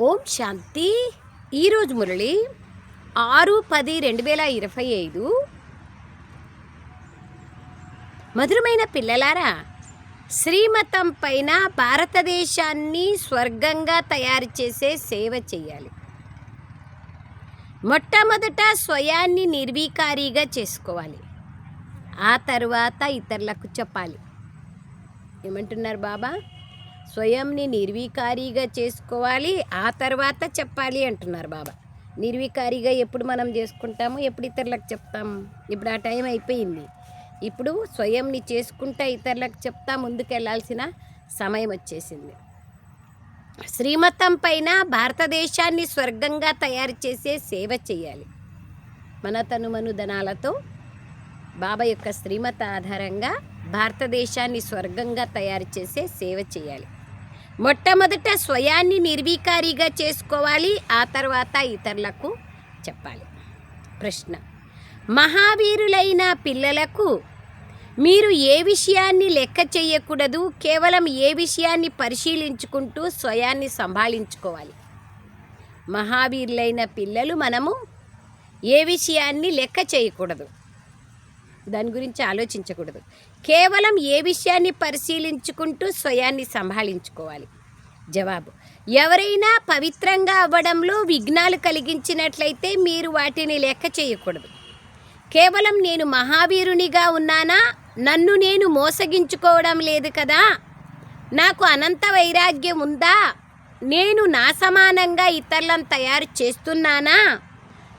ఓం శాంతి. ఈరోజు మురళి ఆరు పది రెండు వేల ఇరవై ఐదు. మధురమైన పిల్లలారా శ్రీమతం పైన భారతదేశాన్ని స్వర్గంగా తయారు చేసే సేవ చేయాలి. మొట్టమొదట స్వయాన్ని నిర్వీకారిగా చేసుకోవాలి. ఆ తర్వాత ఇతరులకు చెప్పాలి. ఏమంటున్నారు బాబా? స్వయంని నిర్వీకారిగా చేసుకోవాలి ఆ తర్వాత చెప్పాలి అంటున్నారు బాబా. నిర్వీకారిగా ఎప్పుడు మనం చేసుకుంటాము ఎప్పుడు ఇతరులకు చెప్తాము? ఇప్పుడు ఆ టైం అయిపోయింది. ఇప్పుడు స్వయంని చేసుకుంటా ఇతరులకు చెప్తా ముందుకెళ్ళాల్సిన సమయం వచ్చేసింది. శ్రీమతం పైన భారతదేశాన్ని స్వర్గంగా తయారు చేసే సేవ చేయాలి. మన తను మనుధనాలతో బాబా యొక్క శ్రీమత ఆధారంగా భారతదేశాన్ని స్వర్గంగా తయారు చేసే సేవ చేయాలి. మొట్టమొదట స్వయాన్ని నిర్వీకారిగా చేసుకోవాలి ఆ తర్వాత ఇతరులకు చెప్పాలి. ప్రశ్న. మహావీరులైన పిల్లలకు మీరు ఏ విషయాన్ని లెక్క చేయకూడదు కేవలం ఏ విషయాన్ని పరిశీలించుకుంటూ స్వయాన్ని సంభాళించుకోవాలి. మహావీరులైన పిల్లలు మనము ఏ విషయాన్ని లెక్క చేయకూడదు? దాని గురించి ఆలోచించకూడదు. కేవలం ఏ విషయాన్ని పరిశీలించుకుంటూ స్వయాన్ని సంభాళించుకోవాలి. జవాబు. ఎవరైనా పవిత్రంగా అవ్వడంలో విఘ్నాలు కలిగించినట్లయితే మీరు వాటిని లెక్క చేయకూడదు. కేవలం నేను మహావీరునిగా ఉన్నానా? నన్ను నేను మోసగించుకోవడం లేదు కదా? నాకు అనంత వైరాగ్యం ఉందా? నేను నా సమానంగా ఇతరులను తయారు చేస్తున్నానా?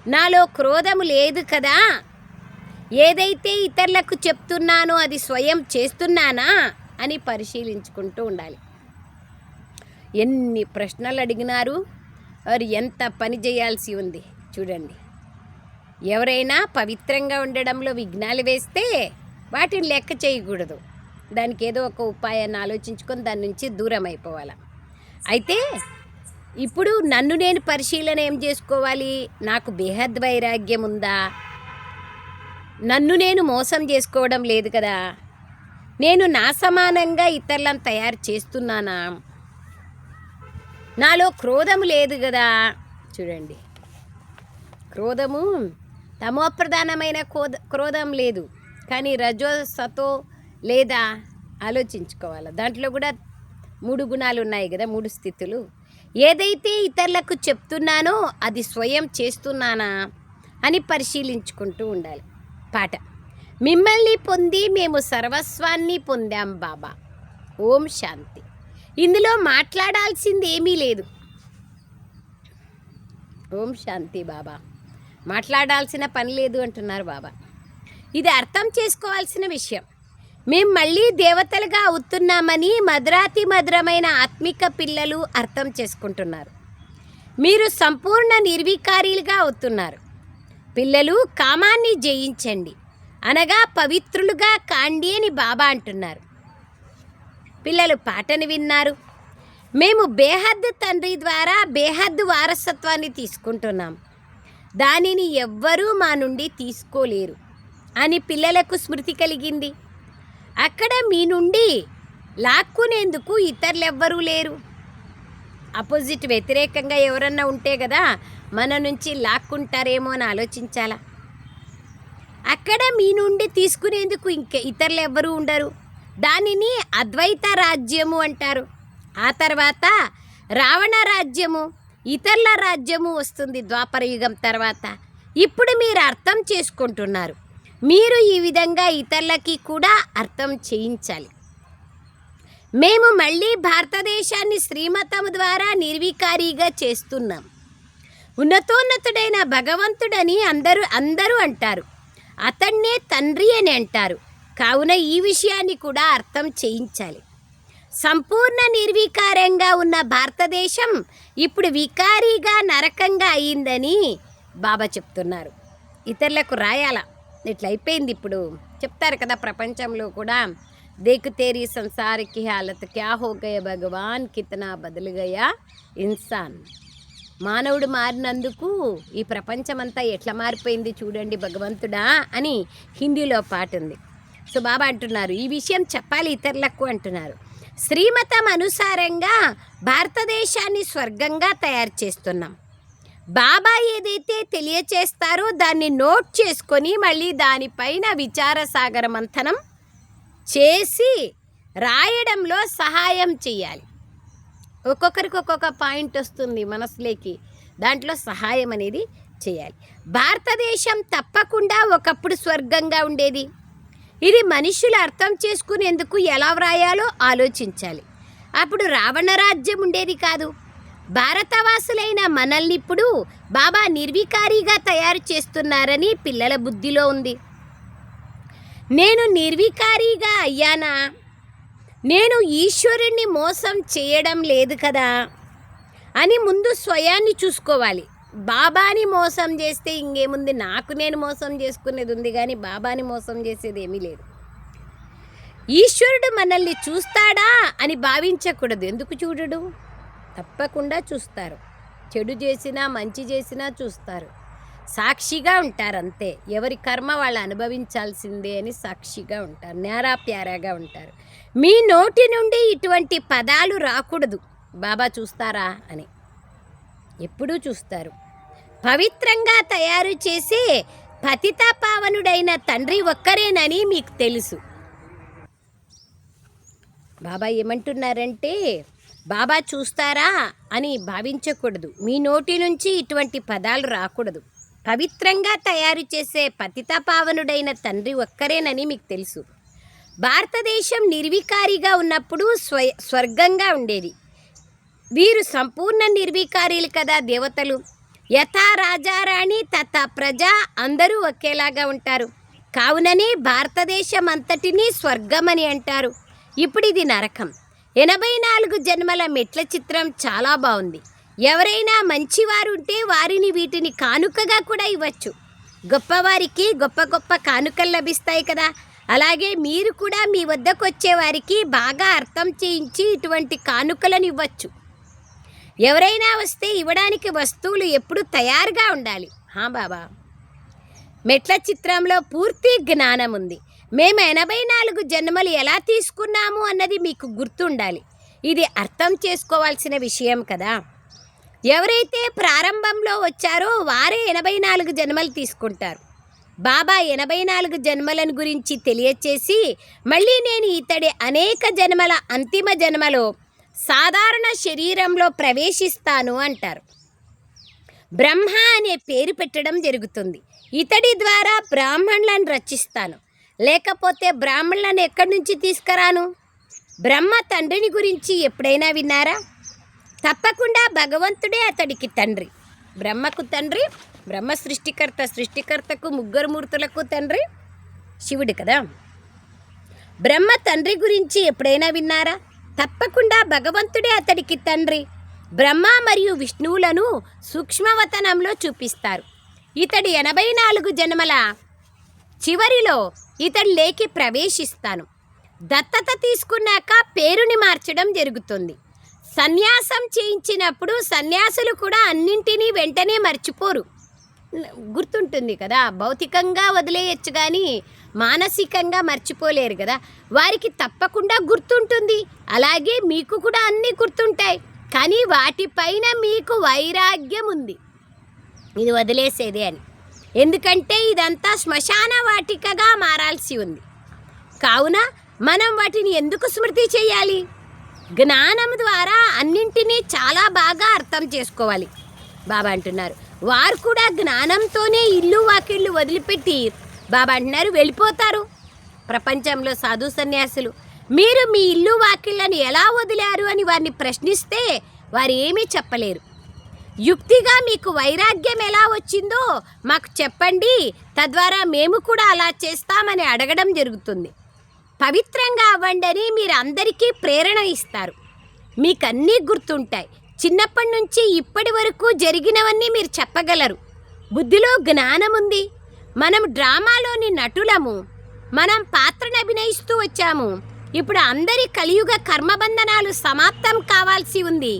నాలో క్రోధము లేదు కదా? ఏదైతే ఇతరులకు చెప్తున్నానో అది స్వయం చేస్తున్నానా? అని పరిశీలించుకుంటూ ఉండాలి. ఎన్ని ప్రశ్నలు అడిగినారు? వారు ఎంత పని చేయాల్సి ఉంది? చూడండి. ఎవరైనా పవిత్రంగా ఉండడంలో విఘ్నాలు వేస్తే వాటిని లెక్క చేయకూడదు. దానికి ఏదో ఒక ఉపాయాన్ని ఆలోచించుకొని దాని నుంచి దూరం అయిపోవాలి. అయితే ఇప్పుడు నన్ను నేను పరిశీలన ఏం చేసుకోవాలి? నాకు బేహద్ వైరాగ్యం ఉందా? నన్ను నేను మోసం చేసుకోవడం లేదు కదా? నేను నా సమానంగా ఇతరులను తయారు చేస్తున్నానా? నాలో క్రోధము లేదు కదా చూడండి. క్రోధము తమోప్రధానమైన క్రోధ క్రోధం లేదు. కానీ రజో సతో లేదా? ఆలోచించుకోవాలి. దాంట్లో కూడా మూడు గుణాలు ఉన్నాయి కదా మూడు స్థితులు. ఏదైతే ఇతరులకు చెప్తున్నానో అది స్వయం చేస్తున్నానా అని పరిశీలించుకుంటూ ఉండాలి. పాట. మిమ్మల్ని పొంది మేము సర్వస్వాన్ని పొందాం బాబా. ఓం శాంతి. ఇందులో మాట్లాడాల్సింది ఏమీ లేదు. ఓం శాంతి బాబా. మాట్లాడాల్సిన పని లేదు అంటున్నారు బాబా. ఇది అర్థం చేసుకోవాల్సిన విషయం. మేము మళ్ళీ దేవతలుగా అవుతున్నామని మధురాతి మధురమైన ఆత్మిక పిల్లలు అర్థం చేసుకుంటున్నారు. మీరు సంపూర్ణ నిర్వీకారీలుగా అవుతున్నారు. పిల్లలు కామాన్ని జయించండి. అనగా పవిత్రులుగా కాండి అని బాబా అంటున్నారు. పిల్లలు పాటను విన్నారు. మేము బేహద్దు తండ్రి ద్వారా బేహద్దు వారసత్వాన్ని తీసుకుంటున్నాం. దానిని ఎవ్వరూ మా నుండి తీసుకోలేరు అని పిల్లలకు స్మృతి కలిగింది. అక్కడ మీ నుండి లాక్కునేందుకు ఇతరులెవ్వరూ లేరు. అపోజిట్ వ్యతిరేకంగా ఎవరన్నా ఉంటే కదా మన నుంచి లాక్కుంటారేమో అని ఆలోచించాలా? అక్కడ మీ నుండి తీసుకునేందుకు ఇంక ఇతరులు ఎవ్వరూ ఉండరు. దానిని అద్వైత రాజ్యము అంటారు. ఆ తర్వాత రావణ రాజ్యము ఇతరుల రాజ్యము వస్తుంది ద్వాపర యుగం తర్వాత. ఇప్పుడు మీరు అర్థం చేసుకుంటున్నారు. మీరు ఈ విధంగా ఇతరులకి కూడా అర్థం చేయించాలి. మేము మళ్ళీ భారతదేశాన్ని శ్రీమతం ద్వారా నిర్వికారిగా చేస్తున్నాం. ఉన్నతోన్నతుడైన భగవంతుడని అందరూ అందరూ అంటారు. అతన్నే తండ్రి అని అంటారు. కావున ఈ విషయాన్ని కూడా అర్థం చేయించాలి. సంపూర్ణ నిర్వికారంగా ఉన్న భారతదేశం ఇప్పుడు వికారీగా నరకంగా అయిందని బాబా చెప్తున్నారు. ఇతరులకు రాయాల? ఇట్లా అయిపోయింది ఇప్పుడు. చెప్తారు కదా ప్రపంచంలో కూడా దేకు తేరీ సంసారికి హాలత్ క్యా హో గయ భగవాన్ కితనా బదులు గయా ఇన్సాన్. మానవుడు మారినందుకు ఈ ప్రపంచమంతా ఎట్లా మారిపోయింది చూడండి భగవంతుడా అని హిందీలో పాట ఉంది సో అంటున్నారు. ఈ విషయం చెప్పాలి ఇతరులకు అంటున్నారు. శ్రీమతం అనుసారంగా భారతదేశాన్ని స్వర్గంగా తయారు చేస్తున్నాం. బాబా ఏదైతే తెలియచేస్తారో దాన్ని నోట్ చేసుకొని మళ్ళీ దానిపైన విచారసాగర మంథనం చేసి రాయడంలో సహాయం చేయాలి. ఒక్కొక్కరికి ఒక్కొక్క పాయింట్ వస్తుంది మనసులోకి. దాంట్లో సహాయం అనేది చేయాలి. భారతదేశం తప్పకుండా ఒకప్పుడు స్వర్గంగా ఉండేది. ఇది మనుషులు అర్థం చేసుకునేందుకు ఎలా వ్రాయాలో ఆలోచించాలి. అప్పుడు రావణ రాజ్యం ఉండేది కాదు. భారతవాసులైన మనల్ని ఇప్పుడు బాబా నిర్వికారిగా తయారు చేస్తున్నారని పిల్లల బుద్ధిలో ఉంది. నేను నిర్వికారిగా అయ్యానా? నేను ఈశ్వరుణ్ణి మోసం చేయడం లేదు కదా? అని ముందు స్వయాన్ని చూసుకోవాలి. బాబాని మోసం చేస్తే ఇంకేముంది? నాకు నేను మోసం చేసుకునేది ఉంది కానీ బాబాని మోసం చేసేది ఏమీ లేదు. ఈశ్వరుడు మనల్ని చూస్తాడా అని భావించకూడదు. ఎందుకు చూడడు? తప్పకుండా చూస్తారు. చెడు చేసినా మంచి చేసినా చూస్తారు. సాక్షిగా ఉంటారు అంతే. ఎవరి కర్మ వాళ్ళు అనుభవించాల్సిందే అని సాక్షిగా ఉంటారు. నేరా ప్యారాగా ఉంటారు. మీ నోటి నుండి ఇటువంటి పదాలు రాకూడదు. బాబా చూస్తారా అని. ఎప్పుడూ చూస్తారు. పవిత్రంగా తయారు చేసే పతిత పావనుడైన తండ్రి ఒక్కరేనని మీకు తెలుసు. బాబా ఏమంటున్నారంటే బాబా చూస్తారా? అని భావించకూడదు. మీ నోటి నుంచి ఇటువంటి పదాలు రాకూడదు. పవిత్రంగా తయారు చేసే పతిత పావనుడైన తండ్రి ఒక్కరేనని మీకు తెలుసు. భారతదేశం నిర్వికారిగా ఉన్నప్పుడు స్వ స్వర్గంగా ఉండేది. వీరు సంపూర్ణ నిర్వికారీలు కదా దేవతలు. యథా రాజారాణి తథా ప్రజ అందరూ ఒకేలాగా ఉంటారు. కావుననే భారతదేశం అంతటినీ స్వర్గమని అంటారు. ఇప్పుడు ఇది నరకం. ఎనభై నాలుగు జన్మల మెట్ల చిత్రం చాలా బాగుంది ఎవరైనా మంచివారు ఉంటే వారిని వీటిని కానుకగా కూడా ఇవ్వచ్చు. గొప్పవారికి గొప్ప గొప్ప కానుకలు లభిస్తాయి కదా. అలాగే మీరు కూడా మీ వద్దకు వచ్చేవారికి బాగా అర్థం చేయించి ఇటువంటి కానుకలను ఇవ్వచ్చు. ఎవరైనా వస్తే ఇవ్వడానికి వస్తువులు ఎప్పుడు తయారుగా ఉండాలి. హా బాబా. మెట్ల చిత్రంలో పూర్తి జ్ఞానం ఉంది. మేము ఎనభై నాలుగు జన్మలు ఎలా తీసుకున్నాము అన్నది మీకు గుర్తుండాలి. ఇది అర్థం చేసుకోవాల్సిన విషయం కదా. ఎవరైతే ప్రారంభంలో వచ్చారో వారే ఎనభై నాలుగు జన్మలు తీసుకుంటారు. బాబా ఎనభై నాలుగు జన్మలను గురించి తెలియచేసి మళ్ళీ నేను ఇతడి అనేక జన్మల అంతిమ జన్మలో సాధారణ శరీరంలో ప్రవేశిస్తాను అంటారు. బ్రహ్మ అనే పేరు పెట్టడం జరుగుతుంది. ఇతడి ద్వారా బ్రాహ్మణులను రచిస్తాను. లేకపోతే బ్రాహ్మణులను ఎక్కడి నుంచి తీసుకురాను? బ్రహ్మ తండ్రిని గురించి ఎప్పుడైనా విన్నారా? తప్పకుండా భగవంతుడే అతడికి తండ్రి. బ్రహ్మకు తండ్రి బ్రహ్మ సృష్టికర్త సృష్టికర్తకు ముగ్గురు మూర్తులకు తండ్రి శివుడు కదా. బ్రహ్మ తండ్రి గురించి ఎప్పుడైనా విన్నారా? తప్పకుండా భగవంతుడే అతడికి తండ్రి. బ్రహ్మ మరియు విష్ణువులను సూక్ష్మవతనంలో చూపిస్తారు. ఇతడి ఎనభై నాలుగు జన్మల చివరిలో ఇతడి లేకి ప్రవేశిస్తాను. దత్తత తీసుకున్నాక పేరుని మార్చడం జరుగుతుంది. సన్యాసం చేయించినప్పుడు సన్యాసులు కూడా అన్నింటినీ వెంటనే మర్చిపోరు. గుర్తుంటుంది కదా. భౌతికంగా వదిలేయచ్చు కానీ మానసికంగా మర్చిపోలేరు కదా. వారికి తప్పకుండా గుర్తుంటుంది. అలాగే మీకు కూడా అన్నీ గుర్తుంటాయి. కానీ వాటిపైన మీకు వైరాగ్యం ఉంది. ఇది వదిలేసేదే అని. ఎందుకంటే ఇదంతా శ్మశాన వాటికగా మారాల్సి ఉంది. కావున మనం వాటిని ఎందుకు స్మృతి చేయాలి? జ్ఞానం ద్వారా అన్నింటినీ చాలా బాగా అర్థం చేసుకోవాలి. బాబా అంటున్నారు. వారు కూడా జ్ఞానంతోనే ఇల్లు వాకిళ్ళు వదిలిపెట్టి బాబా అంటున్నారు వెళ్ళిపోతారు. ప్రపంచంలో సాధు సన్యాసులు మీరు మీ ఇల్లు వాకిళ్ళని ఎలా వదిలారు అని వారిని ప్రశ్నిస్తే వారు ఏమీ చెప్పలేరు. యుక్తిగా మీకు వైరాగ్యం ఎలా వచ్చిందో మాకు చెప్పండి తద్వారా మేము కూడా అలా చేస్తామని అడగడం జరుగుతుంది. పవిత్రంగా అవ్వండి అని మీరు అందరికీ ప్రేరణ ఇస్తారు. మీకు అన్నీ గుర్తుంటాయి. చిన్నప్పటి నుంచి ఇప్పటి వరకు జరిగినవన్నీ మీరు చెప్పగలరు. బుద్ధిలో జ్ఞానం ఉంది మనం డ్రామాలోని నటులము. మనం పాత్రను అభినయిస్తూ వచ్చాము. ఇప్పుడు అందరి కలియుగ కర్మబంధనాలు సమాప్తం కావాల్సి ఉంది.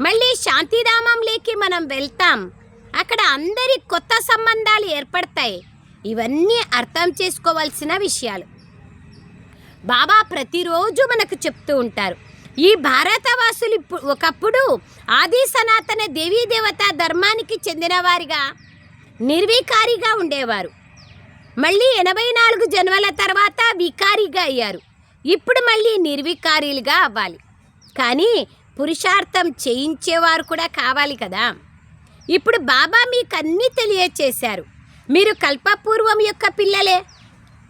మళ్ళీ శాంతిధామంలోకి మనం వెళ్తాం. అక్కడ అందరి కొత్త సంబంధాలు ఏర్పడతాయి. ఇవన్నీ అర్థం చేసుకోవాల్సిన విషయాలు. బాబా ప్రతిరోజు మనకు చెప్తూ ఉంటారు. ఈ భారతవాసులు ఇప్పుడు ఒకప్పుడు ఆది సనాతన దేవీ దేవత ధర్మానికి చెందినవారిగా నిర్వికారిగా ఉండేవారు. మళ్ళీ ఎనభై నాలుగు జన్మల తర్వాత వికారిగా అయ్యారు. ఇప్పుడు మళ్ళీ నిర్వికారీలుగా అవ్వాలి. కానీ పురుషార్థం చేయించేవారు కూడా కావాలి కదా. ఇప్పుడు బాబా మీకు అన్నీ తెలియచేశారు. మీరు కల్పపూర్వం యొక్క పిల్లలే.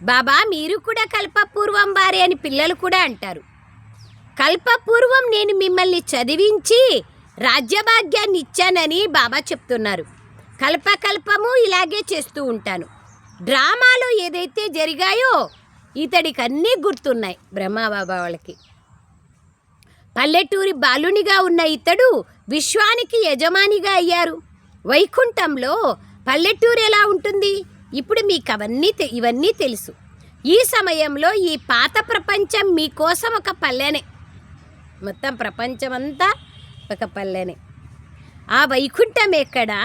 బాబా మీరు కూడా కల్పపూర్వం వారే అని పిల్లలు కూడా అంటారు. కల్పపూర్వం నేను మిమ్మల్ని చదివించి రాజ్యభాగ్యాన్ని ఇచ్చానని బాబా చెప్తున్నారు. కల్పకల్పము ఇలాగే చేస్తూ ఉంటాను. డ్రామాలో ఏదైతే జరిగాయో ఇతడికి అన్నీ గుర్తున్నాయి బ్రహ్మబాబా వాళ్ళకి. పల్లెటూరి బాలునిగా ఉన్న ఇతడు విశ్వానికి యజమానిగా అయ్యారు. వైకుంఠంలో పల్లెటూరు ఎలా ఉంటుంది? ఇప్పుడు మీకు అవన్నీ తె- ఇవన్నీ తెలుసు. ఈ సమయంలో ఈ పాత ప్రపంచం మీకోసం ఒక పల్లెనే. మొత్తం ప్రపంచమంతా ఒక పల్లెనే. ఆ వైకుంఠం ఎక్కడా?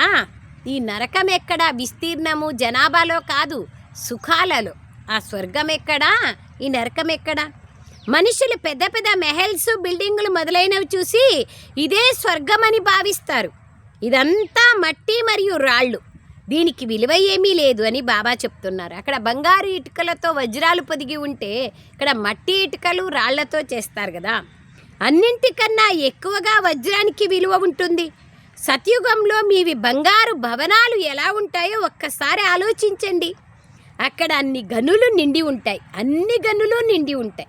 ఈ నరకం ఎక్కడా? విస్తీర్ణము జనాభాలో కాదు సుఖాలలో. ఆ స్వర్గం ఎక్కడా? ఈ నరకం ఎక్కడా? మనుషులు పెద్ద పెద్ద మెహల్స్ బిల్డింగులు మొదలైనవి చూసి ఇదే స్వర్గం అని భావిస్తారు. ఇదంతా మట్టి మరియు రాళ్ళు. దీనికి విలువ ఏమీ లేదు అని బాబా చెప్తున్నారు. అక్కడ బంగారు ఇటుకలతో వజ్రాలు పొదిగి ఉంటే ఇక్కడ మట్టి ఇటుకలు రాళ్ళతో చేస్తారు కదా. అన్నింటికన్నా ఎక్కువగా వజ్రానికి విలువ ఉంటుంది. సత్యుగంలో మీవి బంగారు భవనాలు ఎలా ఉంటాయో ఒక్కసారి ఆలోచించండి. అక్కడ అన్ని గనులు నిండి ఉంటాయి. అన్ని గనులు నిండి ఉంటాయి.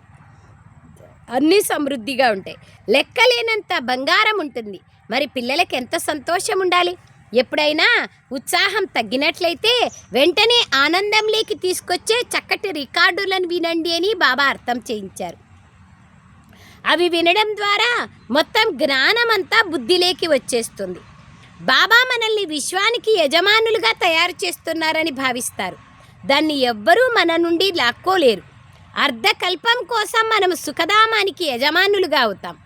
అన్నీ సమృద్ధిగా ఉంటాయి. లెక్కలేనంత బంగారం ఉంటుంది. మరి పిల్లలకి ఎంత సంతోషం ఉండాలి? ఎప్పుడైనా ఉత్సాహం తగ్గినట్లయితే వెంటనే ఆనందంలోకి తీసుకొచ్చే చక్కటి రికార్డులను వినండి అని బాబా అర్థం చేయించారు. అవి వినడం ద్వారా మొత్తం జ్ఞానమంతా బుద్ధిలోకి వచ్చేస్తుంది. బాబా మనల్ని విశ్వానికి యజమానులుగా తయారు చేస్తున్నారని భావిస్తారు. దాన్ని ఎవ్వరూ మన నుండి లాక్కోలేరు. అర్ధకల్పం కోసం మనం సుఖధామానికి యజమానులుగా అవుతాం.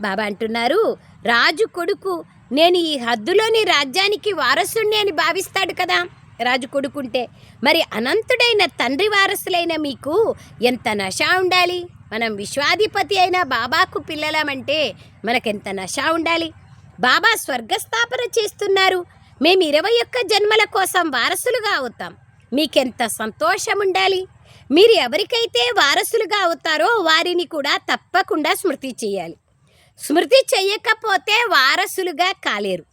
బాబా అంటున్నారు రాజు కొడుకు నేను ఈ హద్దులోని రాజ్యానికి వారసుణ్ణి అని భావిస్తాడు కదా. రాజు కొడుకుంటే మరి అనంతుడైన తండ్రి వారసులైన మీకు ఎంత నష ఉండాలి? మనం విశ్వాధిపతి అయిన బాబాకు పిల్లలమంటే మనకెంత నష ఉండాలి? బాబా స్వర్గస్థాపన చేస్తున్నారు. మేము ఇరవై ఒక్క జన్మల కోసం వారసులుగా అవుతాం. మీకెంత సంతోషం ఉండాలి మీరు ఎవరికైతే వారసులుగా అవుతారో వారిని కూడా తప్పకుండా స్మృతి చేయాలి. స్మృతి చేయకపోతే వారసులుగా కాలేరు.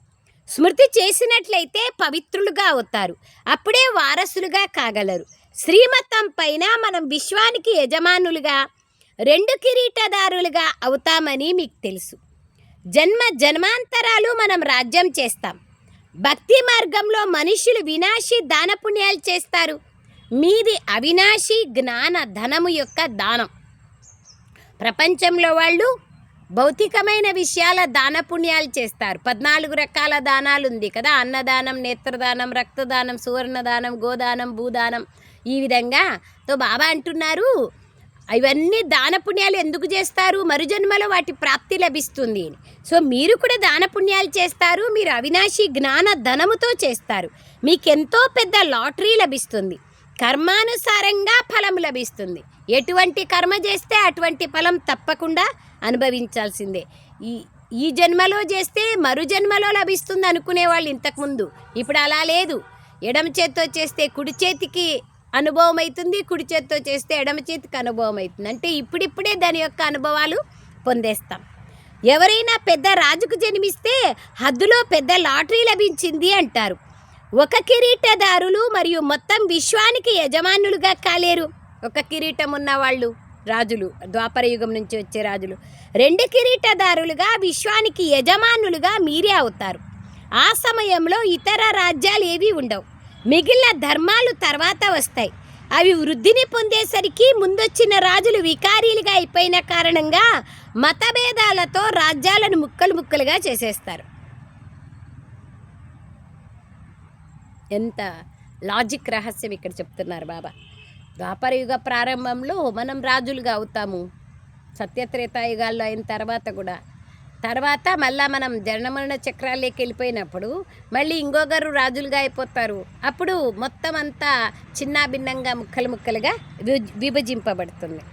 స్మృతి చేసినట్లయితే పవిత్రులుగా అవుతారు. అప్పుడే వారసులుగా కాగలరు. శ్రీమతం పైన మనం విశ్వానికి యజమానులుగా రెండు కిరీటదారులుగా అవుతామని మీకు తెలుసు. జన్మ జన్మాంతరాలు మనం రాజ్యం చేస్తాం. భక్తి మార్గంలో మనుషులు వినాశి దాన పుణ్యాలు చేస్తారు. మీది అవినాశి జ్ఞాన ధనము యొక్క దానం. ప్రపంచంలో వాళ్ళు భౌతికమైన విషయాల దాన పుణ్యాలు చేస్తారు. పద్నాలుగు రకాల దానాలు ఉంది కదా. అన్నదానం నేత్రదానం రక్తదానం సువర్ణదానం గోదానం భూదానం ఈ విధంగా తో బాబా అంటున్నారు. ఇవన్నీ దాన పుణ్యాలు ఎందుకు చేస్తారు? మరుజన్మలో వాటి ప్రాప్తి లభిస్తుంది సో మీరు కూడా దాన పుణ్యాలు చేస్తారు మీరు అవినాశి జ్ఞాన ధనముతో చేస్తారు. మీకెంతో పెద్ద లాటరీ లభిస్తుంది. కర్మానుసారంగా ఫలం లభిస్తుంది. ఎటువంటి కర్మ చేస్తే అటువంటి ఫలం తప్పకుండా అనుభవించాల్సిందే. ఈ ఈ జన్మలో చేస్తే మరు జన్మలో లభిస్తుంది అనుకునే వాళ్ళు ఇంతకుముందు ఇప్పుడు అలా లేదు. ఎడమ చేత్తో చేస్తే కుడి చేతికి అనుభవం అవుతుంది కుడి చేత్తో చేస్తే ఎడమ చేతికి అనుభవం అవుతుంది అంటే ఇప్పుడిప్పుడే దాని యొక్క అనుభవాలు పొందేస్తాం. ఎవరైనా పెద్ద రాజుకు జన్మిస్తే హద్దులో పెద్ద లాటరీ లభించింది అంటారు. ఒక కిరీటదారులు మరియు మొత్తం విశ్వానికి యజమానులుగా కాలేరు. ఒక కిరీటం ఉన్న వాళ్ళు రాజులు ద్వాపర యుగం నుంచి వచ్చే రాజులు. రెండు కిరీటదారులుగా విశ్వానికి యజమానులుగా మీరే అవుతారు. ఆ సమయంలో ఇతర రాజ్యాలు ఏవి ఉండవు. మిగిలిన ధర్మాలు తర్వాత వస్తాయి. అవి వృద్ధిని పొందేసరికి ముందొచ్చిన రాజులు వికారీలుగా అయిపోయిన కారణంగా మతభేదాలతో రాజ్యాలను ముక్కలు ముక్కలుగా చేసేస్తారు. ఎంత లాజిక్ రహస్యం ఇక్కడ చెప్తున్నారు బాబా. ద్వాపర యుగ ప్రారంభంలో మనం రాజులుగా అవుతాము. సత్యత్రేతాయుగాల్లో అయిన తర్వాత కూడా తర్వాత మళ్ళా మనం జనమరణ చక్రాల్లోకి వెళ్ళిపోయినప్పుడు మళ్ళీ ఇంకొకరు రాజులుగా అయిపోతారు. అప్పుడు మొత్తం అంతా చిన్న భిన్నంగా ముక్కలు ముక్కలుగా విభజింపబడుతుంది.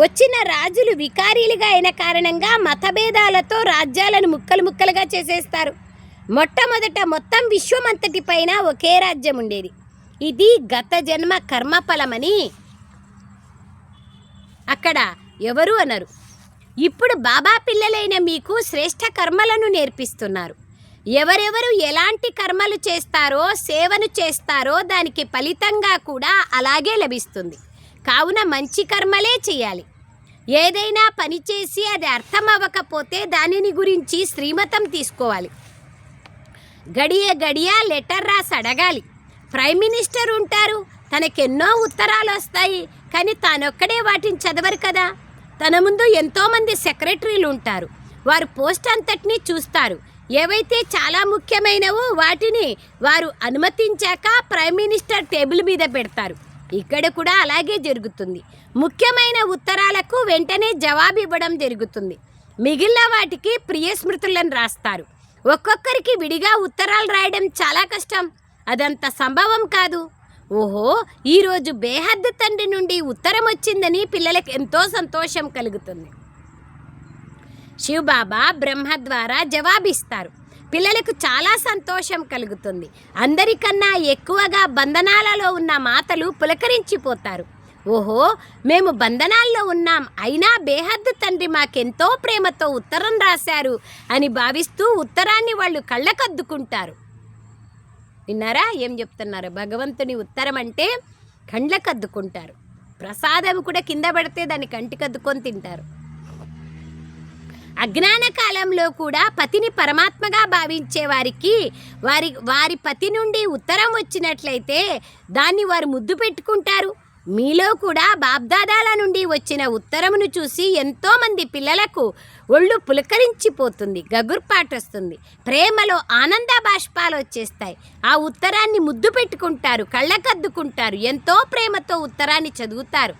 వచ్చిన రాజులు వికారీలుగా అయిన కారణంగా మతభేదాలతో రాజ్యాలను ముక్కలు ముక్కలుగా చేసేస్తారు. మొట్టమొదట మొత్తం విశ్వమంతటి పైన ఒకే రాజ్యం ఉండేది. ఇది గత జన్మ కర్మఫలమని అక్కడ ఎవరు అనరు. ఇప్పుడు బాబా పిల్లలైన మీకు శ్రేష్ఠ కర్మలను నేర్పిస్తున్నారు. ఎవరెవరు ఎలాంటి కర్మలు చేస్తారో సేవను చేస్తారో దానికి ఫలితంగా కూడా అలాగే లభిస్తుంది. కావున మంచి కర్మలే చేయాలి. ఏదైనా పని చేసి అది అర్థం అవ్వకపోతే దానిని గురించి శ్రీమతం తీసుకోవాలి. గడియ గడియ లెటర్ రాసి అడగాలి. ప్రైమ్ మినిస్టర్ ఉంటారు తనకెన్నో ఉత్తరాలు వస్తాయి కానీ తానొక్కడే వాటిని చదవరు కదా. తన ముందు ఎంతోమంది సెక్రటరీలు ఉంటారు. వారు పోస్ట్ అంతటినీ చూస్తారు. ఏవైతే చాలా ముఖ్యమైనవో వాటిని వారు అనుమతించాక ప్రైమ్ మినిస్టర్ టేబుల్ మీద పెడతారు. ఇక్కడ కూడా అలాగే జరుగుతుంది. ముఖ్యమైన ఉత్తరాలకు వెంటనే జవాబు ఇవ్వడం జరుగుతుంది. మిగిలిన వాటికి ప్రియ స్మృతులను రాస్తారు. ఒక్కొక్కరికి విడిగా ఉత్తరాలు రాయడం చాలా కష్టం. అదంత సంభవం కాదు. ఓహో ఈరోజు బేహద్దు తండ్రి నుండి ఉత్తరం వచ్చిందని పిల్లలకు ఎంతో సంతోషం కలుగుతుంది. శివబాబా బ్రహ్మ ద్వారా జవాబిస్తారు. పిల్లలకు చాలా సంతోషం కలుగుతుంది. అందరికన్నా ఎక్కువగా బంధనాలలో ఉన్న మాతలు పులకరించిపోతారు. ఓహో మేము బంధనాల్లో ఉన్నాం అయినా బేహద్దు తండ్రి మాకెంతో ప్రేమతో ఉత్తరం రాశారు అని భావిస్తూ ఉత్తరాన్ని వాళ్ళు కళ్ళకద్దుకుంటారు. విన్నారా? ఏం చెప్తున్నారు? భగవంతుని ఉత్తరం అంటే కండ్లకద్దుకుంటారు. ప్రసాదం కూడా కింద పడితే దాన్ని కంటికద్దుకొని తింటారు. అజ్ఞాన కాలంలో కూడా పతిని పరమాత్మగా భావించే వారికి వారి వారి పతి నుండి ఉత్తరం వచ్చినట్లయితే దాన్ని వారు ముద్దు పెట్టుకుంటారు. మీలో కూడా బాబ్దాదాల నుండి వచ్చిన ఉత్తరమును చూసి ఎంతోమంది పిల్లలకు ఒళ్ళు పులకరించిపోతుంది గగుర్పాటొస్తుంది ప్రేమలో ఆనంద బాష్పాలు వచ్చేస్తాయి. ఆ ఉత్తరాన్ని ముద్దు పెట్టుకుంటారు కళ్ళకద్దుకుంటారు ఎంతో ప్రేమతో ఉత్తరాన్ని చదువుతారు.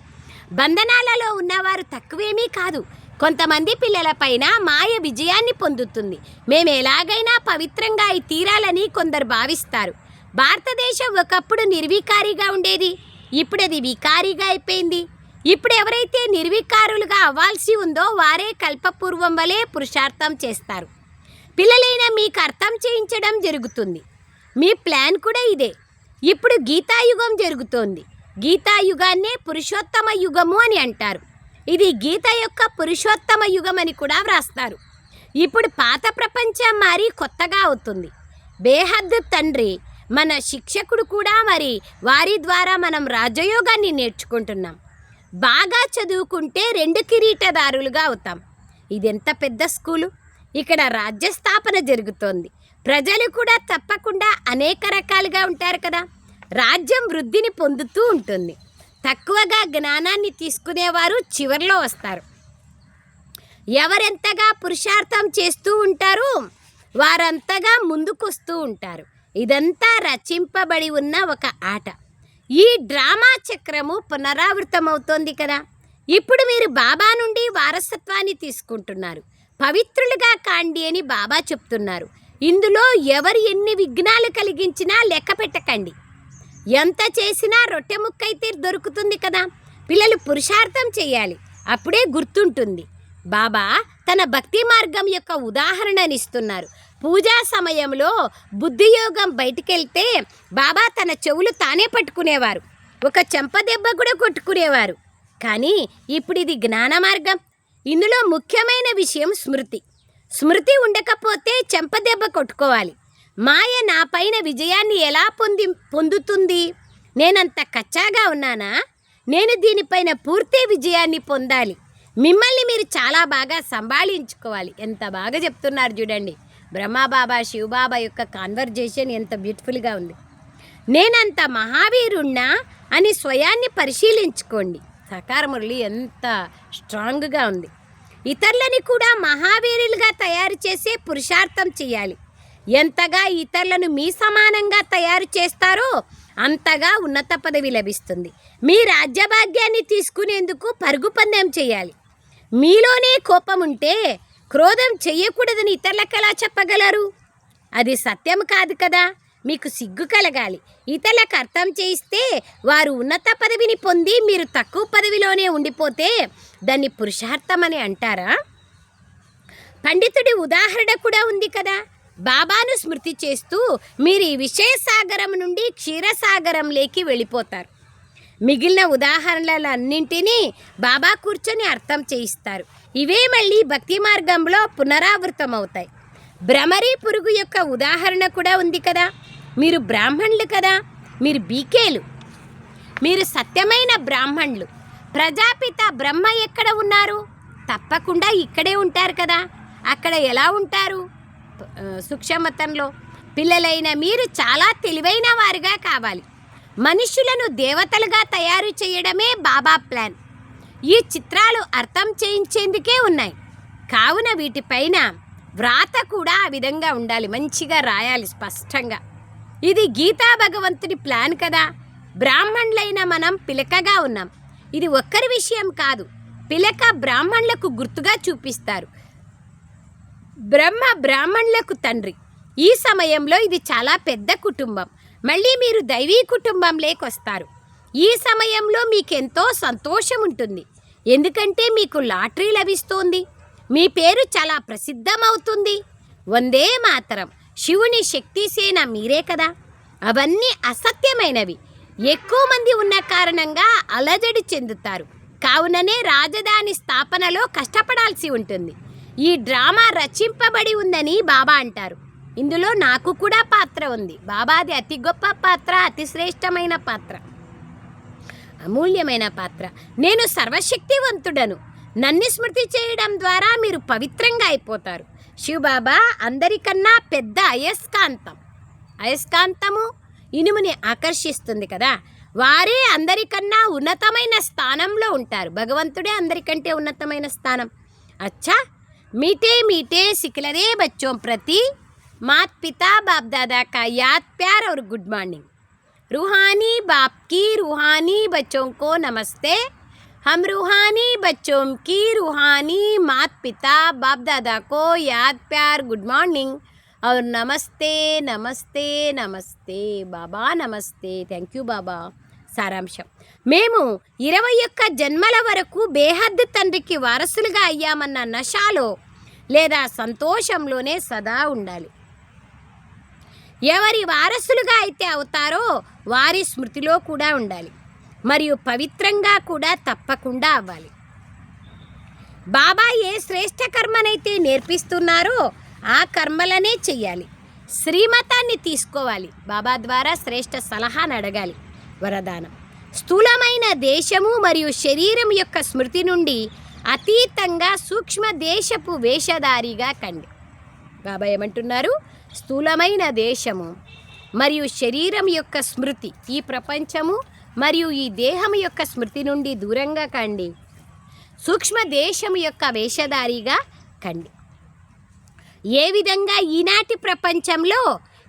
బంధనాలలో ఉన్నవారు తక్కువేమీ కాదు. కొంతమంది పిల్లలపైన మాయ విజయాన్ని పొందుతుంది. మేము ఎలాగైనా పవిత్రంగా అయి తీరాలని కొందరు భావిస్తారు. భారతదేశం ఒకప్పుడు నిర్వీకారిగా ఉండేది. ఇప్పుడు అది వికారిగా అయిపోయింది. ఇప్పుడు ఎవరైతే నిర్వికారులుగా అవ్వాల్సి ఉందో వారే కల్పపూర్వం వలె పురుషార్థం చేస్తారు. పిల్లలైన మీకు అర్థం చేయించడం జరుగుతుంది. మీ ప్లాన్ కూడా ఇదే. ఇప్పుడు గీతాయుగం జరుగుతోంది. గీతాయుగాన్నే పురుషోత్తమ యుగము అని అంటారు. ఇది గీత యొక్క పురుషోత్తమ యుగం అని కూడా వ్రాస్తారు. ఇప్పుడు పాత ప్రపంచం మారి కొత్తగా అవుతుంది. బేహద్దు తండ్రి మన శిక్షకుడు కూడా మరి వారి ద్వారా మనం రాజయోగాన్ని నేర్చుకుంటున్నాం. బాగా చదువుకుంటే రెండు కిరీటదారులుగా అవుతాం. ఇది ఎంత పెద్ద స్కూలు? ఇక్కడ రాజ్య స్థాపన జరుగుతోంది. ప్రజలు కూడా తప్పకుండా అనేక రకాలుగా ఉంటారు కదా. రాజ్యం వృద్ధిని పొందుతూ ఉంటుంది. తక్కువగా జ్ఞానాన్ని తీసుకునేవారు చివరిలో వస్తారు. ఎవరెంతగా పురుషార్థం చేస్తూ ఉంటారో వారంతగా ముందుకొస్తూ ఉంటారు. ఇదంతా రచింపబడి ఉన్న ఒక ఆట. ఈ డ్రామా చక్రము పునరావృతమవుతోంది కదా. ఇప్పుడు మీరు బాబా నుండి వారసత్వాన్ని తీసుకుంటున్నారు. పవిత్రులుగా కాండి అని బాబా చెప్తున్నారు. ఇందులో ఎవరు ఎన్ని విఘ్నాలు కలిగించినా లెక్క పెట్టకండి. ఎంత చేసినా రొట్టె ముక్కైతే దొరుకుతుంది కదా. పిల్లలు పురుషార్థం చేయాలి. అప్పుడే గుర్తుంటుంది. బాబా తన భక్తి మార్గం యొక్క ఉదాహరణనిస్తున్నారు. పూజా సమయంలో బుద్ధియోగం బయటికెళ్తే బాబా తన చెవులు తానే పట్టుకునేవారు. ఒక చెంపదెబ్బ కూడా కొట్టుకునేవారు. కానీ ఇప్పుడు ఇది జ్ఞాన మార్గం. ఇందులో ముఖ్యమైన విషయం స్మృతి. స్మృతి ఉండకపోతే చెంపదెబ్బ కొట్టుకోవాలి. మాయ నా పైన విజయాన్ని ఎలా పొంది పొందుతుంది? నేనంత కచ్చాగా ఉన్నానా? నేను దీనిపైన పూర్తి విజయాన్ని పొందాలి. మిమ్మల్ని మీరు చాలా బాగా సంభాళించుకోవాలి. ఎంత బాగా చెప్తున్నారు చూడండి. బ్రహ్మబాబా శివబాబా యొక్క కాన్వర్జేషన్ ఎంత బ్యూటిఫుల్గా ఉంది. నేనంత మహావీరుణ్ణా అని స్వయాన్ని పరిశీలించుకోండి. సకార మురళి ఎంత స్ట్రాంగ్గా ఉంది. ఇతరులని కూడా మహావీరులుగా తయారు చేసే పురుషార్థం చేయాలి. ఎంతగా ఇతరులను మీ సమానంగా తయారు చేస్తారో అంతగా ఉన్నత పదవి లభిస్తుంది. మీ రాజ్యభాగ్యాన్ని తీసుకునేందుకు పరుగు పందెం చేయాలి. మీలోనే కోపం ఉంటే క్రోధం చెయ్యకూడదని ఇతరులకు ఎలా చెప్పగలరు? అది సత్యం కాదు కదా. మీకు సిగ్గు కలగాలి. ఇతరులకు అర్థం చేయిస్తే వారు ఉన్నత పదవిని పొంది మీరు తక్కువ పదవిలోనే ఉండిపోతే దాన్ని పురుషార్థం అని అంటారా? పండితుడి ఉదాహరణ కూడా ఉంది కదా. బాబాను స్మృతి చేస్తూ మీరు ఈ విషయసాగరం నుండి క్షీరసాగరంలోకి వెళ్ళిపోతారు. మిగిలిన ఉదాహరణలన్నింటినీ బాబా కూర్చొని అర్థం చేయిస్తారు. ఇవే మళ్ళీ భక్తి మార్గంలో పునరావృతం అవుతాయి భ్రమరీ పురుగు యొక్క ఉదాహరణ కూడా ఉంది కదా. మీరు బ్రాహ్మణులు కదా. మీరు బీకేలు. మీరు సత్యమైన బ్రాహ్మణులు. ప్రజాపిత బ్రహ్మ ఎక్కడ ఉన్నారు? తప్పకుండా ఇక్కడే ఉంటారు కదా. అక్కడ ఎలా ఉంటారు? సుక్షమతంలో పిల్లలైన మీరు చాలా తెలివైన వారుగా కావాలి. మనుషులను దేవతలుగా తయారు చేయడమే బాబా ప్లాన్. ఈ చిత్రాలు అర్థం చేయించేందుకే ఉన్నాయి. కావున వీటిపైన వ్రాత కూడా ఆ విధంగా ఉండాలి. మంచిగా రాయాలి స్పష్టంగా. ఇది గీతా భగవంతుడి ప్లాన్ కదా. బ్రాహ్మణులైన మనం పిలకగా ఉన్నాం. ఇది ఒక్కరి విషయం కాదు. పిలక బ్రాహ్మణులకు గుర్తుగా చూపిస్తారు. బ్రహ్మ బ్రాహ్మణులకు తండ్రి. ఈ సమయంలో ఇది చాలా పెద్ద కుటుంబం. మళ్ళీ మీరు దైవీ కుటుంబంలోకి వస్తారు. ఈ సమయంలో మీకెంతో సంతోషం ఉంటుంది ఎందుకంటే మీకు లాటరీ లభిస్తోంది. మీ పేరు చాలా ప్రసిద్ధమవుతుంది. వందే మాతరం. శివుని శక్తిసేన మీరే కదా. అవన్నీ అసత్యమైనవి. ఎక్కువ మంది ఉన్న కారణంగా అలజడి చెందుతారు. కావుననే రాజధాని స్థాపనలో కష్టపడాల్సి ఉంటుంది. ఈ డ్రామా రచింపబడి ఉందని బాబా అంటారు. ఇందులో నాకు కూడా పాత్ర ఉంది. బాబాది అతి గొప్ప పాత్ర అతి శ్రేష్టమైన పాత్ర. అమూల్యమైన పాత్ర. నేను సర్వశక్తివంతుడను. నన్ను స్మృతి చేయడం ద్వారా మీరు పవిత్రంగా అయిపోతారు. శివబాబా అందరికన్నా పెద్ద అయస్కాంతం. అయస్కాంతము ఇనుముని ఆకర్షిస్తుంది కదా. వారే అందరికన్నా ఉన్నతమైన స్థానంలో ఉంటారు. భగవంతుడే అందరికంటే ఉన్నతమైన స్థానం. అచ్చా! మీటే మీటే సిక్లరే బచ్చోం ప్రతి. మాత్ పితా బాప్ దాదా కా యాద్ ప్యార్ అవర్ గుడ్ మార్నింగ్. रूहानी बाप की रूहानी बच्चों को नमस्ते हम रूहानी बच्चों की रूहानी मात पिता बाप दादा को याद प्यार गुड मॉर्निंग और नमस्ते नमस्ते नमस्ते బాబా నమస్తే థ్యాంక్ యూ బాబా సారాంశం మేము ఇరవై ఒక్క జన్మల వరకు బేహద్దు తండ్రికి వారసులుగా అయ్యామన్న నషాలో లేదా సంతోషంలోనే సదా ఉండాలి ఎవరి వారసులుగా అయితే అవుతారో వారి స్మృతిలో కూడా ఉండాలి. మరియు పవిత్రంగా కూడా తప్పకుండా అవ్వాలి. బాబా ఏ శ్రేష్ఠ కర్మనైతే నేర్పిస్తున్నారో ఆ కర్మలనే చెయ్యాలి. శ్రీమతాన్ని తీసుకోవాలి. బాబా ద్వారా శ్రేష్ఠ సలహాను అడగాలి. వరదానం. స్థూలమైన దేశము మరియు శరీరం యొక్క స్మృతి నుండి అతీతంగా సూక్ష్మ దేశపు వేషధారిగా కండి. బాబా ఏమంటున్నారు స్థూలమైన దేశము మరియు శరీరం యొక్క స్మృతి ఈ ప్రపంచము మరియు ఈ దేహం యొక్క స్మృతి నుండి దూరంగా కండి. సూక్ష్మ దేశం యొక్క వేషధారిగా కండి. ఏ విధంగా ఈనాటి ప్రపంచంలో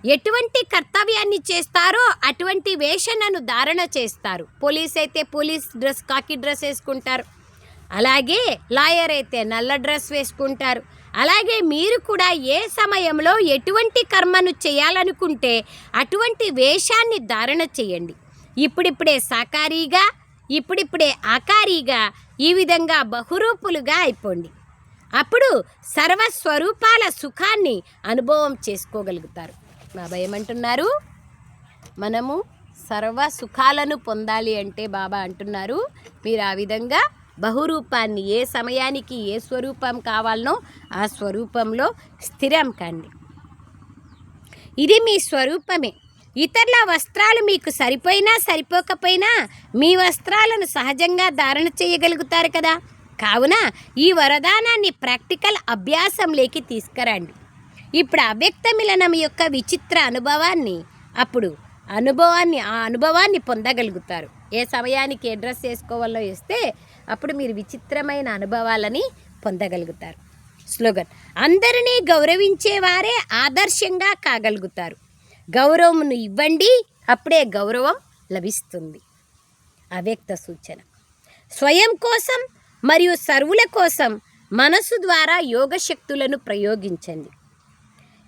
ఎటువంటి కర్తవ్యాన్ని చేస్తారో అటువంటి వేషణను ధారణ చేస్తారు. పోలీస్ అయితే పోలీస్ డ్రెస్ కాకి డ్రెస్ వేసుకుంటారు. అలాగే లాయర్ అయితే నల్ల డ్రెస్ వేసుకుంటారు. అలాగే మీరు కూడా ఏ సమయంలో ఎటువంటి కర్మను చేయాలనుకుంటే అటువంటి వేషాన్ని ధారణ చేయండి. ఇప్పుడిప్పుడే సాకారీగా ఇప్పుడిప్పుడే ఆకారీగా ఈ విధంగా బహురూపులుగా అయిపోండి. అప్పుడు సర్వస్వరూపాల సుఖాన్ని అనుభవం చేసుకోగలుగుతారు. బాబా ఏమంటున్నారు మనము సర్వ సుఖాలను పొందాలి అంటే బాబా అంటున్నారు. మీరు ఆ విధంగా బహురూపాన్ని ఏ సమయానికి ఏ స్వరూపం కావాలనో ఆ స్వరూపంలో స్థిరం కండి. ఇది మీ స్వరూపమే. ఇతరుల వస్త్రాలు మీకు సరిపోయినా సరిపోకపోయినా మీ వస్త్రాలను సహజంగా ధారణ చేయగలుగుతారు కదా. కావున ఈ వరదానాన్ని ప్రాక్టికల్ అభ్యాసంలోకి తీసుకురండి. ఇప్పుడు అవ్యక్త మిలనం యొక్క విచిత్ర అనుభవాన్ని అప్పుడు అనుభవాన్ని ఆ అనుభవాన్ని పొందగలుగుతారు. ఏ సమయానికి ఏ డ్రెస్ వేసుకోవాలో వేస్తే అప్పుడు మీరు విచిత్రమైన అనుభవాలని పొందగలుగుతారు. స్లోగన్. అందరినీ గౌరవించేవారే ఆదర్శంగా కాగలుగుతారు. గౌరవమును ఇవ్వండి అప్పుడే గౌరవం లభిస్తుంది. అవ్యక్త సూచన. స్వయం కోసం మరియు సర్వుల కోసం మనసు ద్వారా యోగ శక్తులను ప్రయోగించండి.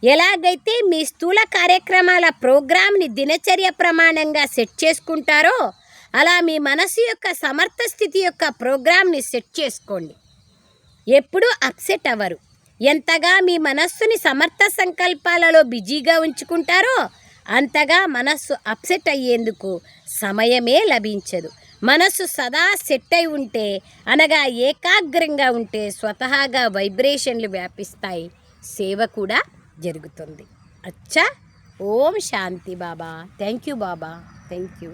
ఎలాగైతే మీ స్థూల కార్యక్రమాల ప్రోగ్రామ్ని దినచర్య ప్రమాణంగా సెట్ చేసుకుంటారో అలా మీ మనసు యొక్క సమర్థ స్థితి యొక్క ప్రోగ్రామ్ని సెట్ చేసుకోండి. ఎప్పుడూ అప్సెట్ అవ్వరు. ఎంతగా మీ మనస్సుని సమర్థ సంకల్పాలలో బిజీగా ఉంచుకుంటారో అంతగా మనస్సు అప్సెట్ అయ్యేందుకు సమయమే లభించదు. మనస్సు సదా సెట్ అయి ఉంటే అనగా ఏకాగ్రంగా ఉంటే స్వతహాగా వైబ్రేషన్లు వ్యాపిస్తాయి. సేవ కూడా జరుగుతుంది. అచ్చా! Om Shanti Baba. Thank you Baba. Thank you.